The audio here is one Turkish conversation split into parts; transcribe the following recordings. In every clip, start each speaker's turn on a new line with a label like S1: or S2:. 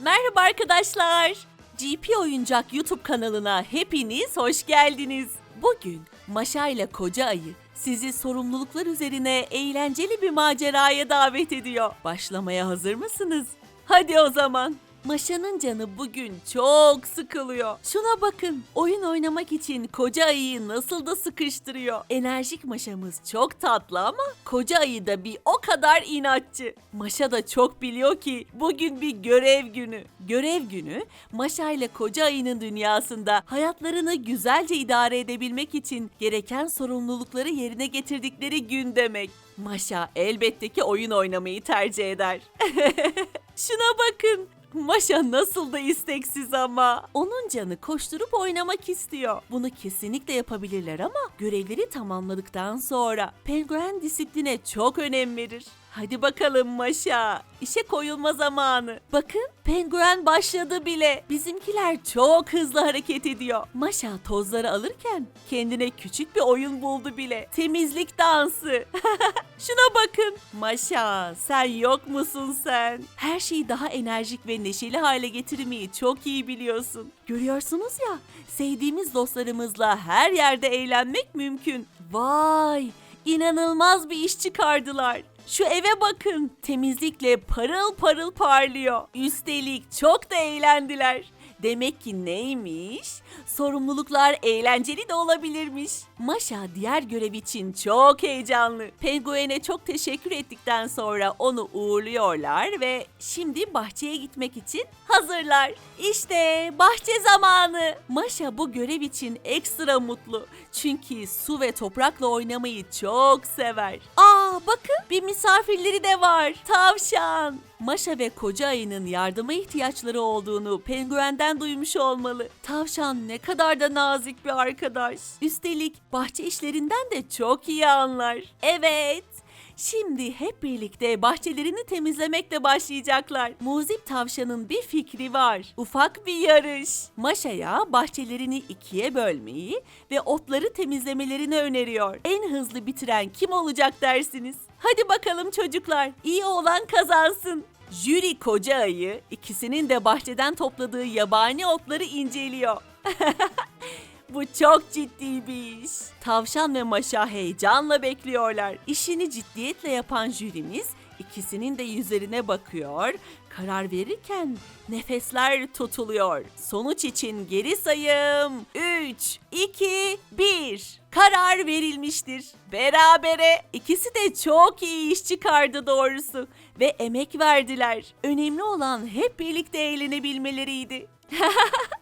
S1: Merhaba arkadaşlar. GP Oyuncak YouTube kanalına hepiniz hoş geldiniz. Bugün Maşa ile Koca Ayı sizi sorumluluklar üzerine eğlenceli bir maceraya davet ediyor. Başlamaya hazır mısınız? Hadi o zaman. Maşa'nın canı bugün çok sıkılıyor. Şuna bakın. Oyun oynamak için koca ayıyı nasıl da sıkıştırıyor. Enerjik Maşa'mız çok tatlı ama koca ayı da bir o kadar inatçı. Maşa da çok biliyor ki bugün bir görev günü. Görev günü Maşa ile koca ayının dünyasında hayatlarını güzelce idare edebilmek için gereken sorumlulukları yerine getirdikleri gün demek. Maşa elbette ki oyun oynamayı tercih eder. Şuna bakın. Maşa nasıl da isteksiz ama. Onun canı koşturup oynamak istiyor. Bunu kesinlikle yapabilirler ama görevleri tamamladıktan sonra penguen disipline çok önem verir. Hadi bakalım Maşa. İşe koyulma zamanı. Bakın penguen başladı bile. Bizimkiler çok hızlı hareket ediyor. Maşa tozları alırken kendine küçük bir oyun buldu bile. Temizlik dansı. Şuna bakın. Maşa sen yok musun sen? Her şeyi daha enerjik ve neşeli hale getirmeyi çok iyi biliyorsun. Görüyorsunuz ya sevdiğimiz dostlarımızla her yerde eğlenmek mümkün. Vay inanılmaz bir iş çıkardılar. Şu eve bakın. Temizlikle parıl parıl parlıyor. Üstelik çok da eğlendiler. Demek ki neymiş? Sorumluluklar eğlenceli de olabilirmiş. Maşa diğer görev için çok heyecanlı. Penguen'e çok teşekkür ettikten sonra onu uğurluyorlar ve şimdi bahçeye gitmek için hazırlar. İşte bahçe zamanı. Maşa bu görev için ekstra mutlu. Çünkü su ve toprakla oynamayı çok sever. Bakın bir misafirleri de var. Tavşan. Maşa ve koca ayının yardıma ihtiyaçları olduğunu penguenden duymuş olmalı. Tavşan ne kadar da nazik bir arkadaş. Üstelik bahçe işlerinden de çok iyi anlar. Evet. Şimdi hep birlikte bahçelerini temizlemekle başlayacaklar. Muzip tavşanın bir fikri var. Ufak bir yarış. Maşa'ya bahçelerini ikiye bölmeyi ve otları temizlemelerini öneriyor. En hızlı bitiren kim olacak dersiniz? Hadi bakalım çocuklar. İyi olan kazansın. Jüri koca ayı ikisinin de bahçeden topladığı yabani otları inceliyor. Bu çok ciddi bir iş. Tavşan ve Maşa heyecanla bekliyorlar. İşini ciddiyetle yapan jürimiz ikisinin de yüzlerine bakıyor. Karar verirken nefesler tutuluyor. Sonuç için geri sayım 3, 2, 1. Karar verilmiştir. Berabere. İkisi de çok iyi iş çıkardı doğrusu ve emek verdiler. Önemli olan hep birlikte eğlenebilmeleriydi.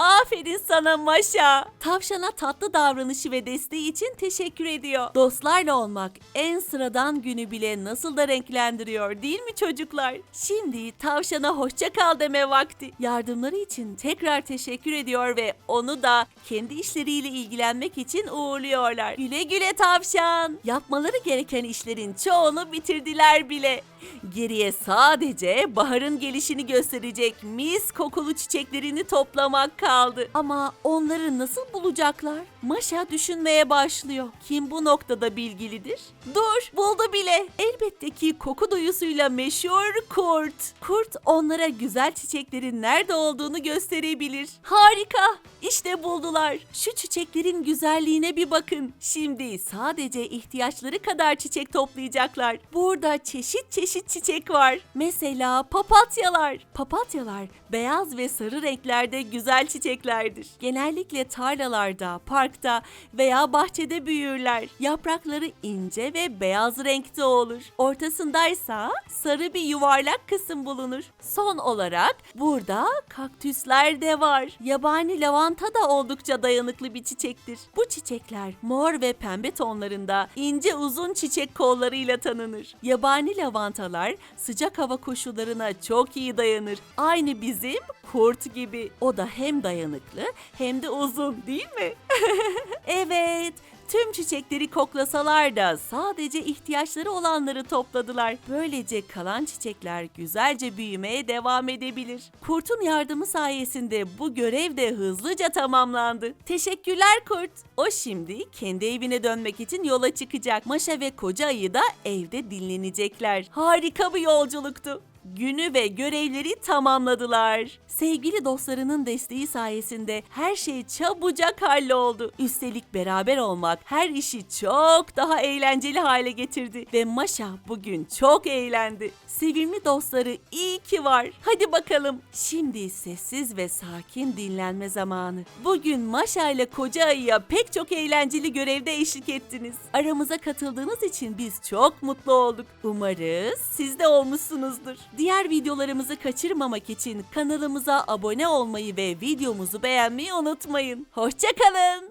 S1: Aferin sana Maşa. Tavşana tatlı davranışı ve desteği için teşekkür ediyor. Dostlarla olmak en sıradan günü bile nasıl da renklendiriyor değil mi çocuklar? Şimdi tavşana hoşça kal deme vakti. Yardımları için tekrar teşekkür ediyor ve onu da kendi işleriyle ilgilenmek için uğurluyorlar. Güle güle tavşan. Yapmaları gereken işlerin çoğunu bitirdiler bile. Geriye sadece baharın gelişini gösterecek mis kokulu çiçeklerini toplamak kaldı. Ama onları nasıl bulacaklar? Maşa düşünmeye başlıyor. Kim bu noktada bilgilidir? Dur, buldu bile. Elbette ki koku duyusuyla meşhur kurt. Kurt onlara güzel çiçeklerin nerede olduğunu gösterebilir. Harika. İşte buldular. Şu çiçeklerin güzelliğine bir bakın. Şimdi sadece ihtiyaçları kadar çiçek toplayacaklar. Burada çeşit çeşit çiçek var. Mesela papatyalar. Papatyalar beyaz ve sarı renklerde güzel çiçeklerdir. Genellikle tarlalarda, parkta veya bahçede büyürler. Yaprakları ince ve beyaz renkte olur. Ortasındaysa sarı bir yuvarlak kısım bulunur. Son olarak burada kaktüsler de var. Yabani lavanta da oldukça dayanıklı bir çiçektir. Bu çiçekler mor ve pembe tonlarında ince uzun çiçek kollarıyla tanınır. Yabani lavantalar sıcak hava koşullarına çok iyi dayanır. Aynı bizim kurt gibi. O da hem dayanıklı hem de uzun değil mi? evet. Tüm çiçekleri koklasalar da sadece ihtiyaçları olanları topladılar. Böylece kalan çiçekler güzelce büyümeye devam edebilir. Kurtun yardımı sayesinde bu görev de hızlıca tamamlandı. Teşekkürler Kurt. O şimdi kendi evine dönmek için yola çıkacak. Maşa ve koca ayı da evde dinlenecekler. Harika bir yolculuktu. Günü ve görevleri tamamladılar. Sevgili dostlarının desteği sayesinde her şey çabucak halloldu. Üstelik beraber olmak her işi çok daha eğlenceli hale getirdi ve Maşa bugün çok eğlendi. Sevimli dostları iyi ki var. Hadi bakalım. Şimdi sessiz ve sakin dinlenme zamanı. Bugün Maşa ile Koca Ayı'ya pek çok eğlenceli görevde eşlik ettiniz. Aramıza katıldığınız için biz çok mutlu olduk. Umarız siz de olmuşsunuzdur. Diğer videolarımızı kaçırmamak için kanalımıza abone olmayı ve videomuzu beğenmeyi unutmayın. Hoşçakalın.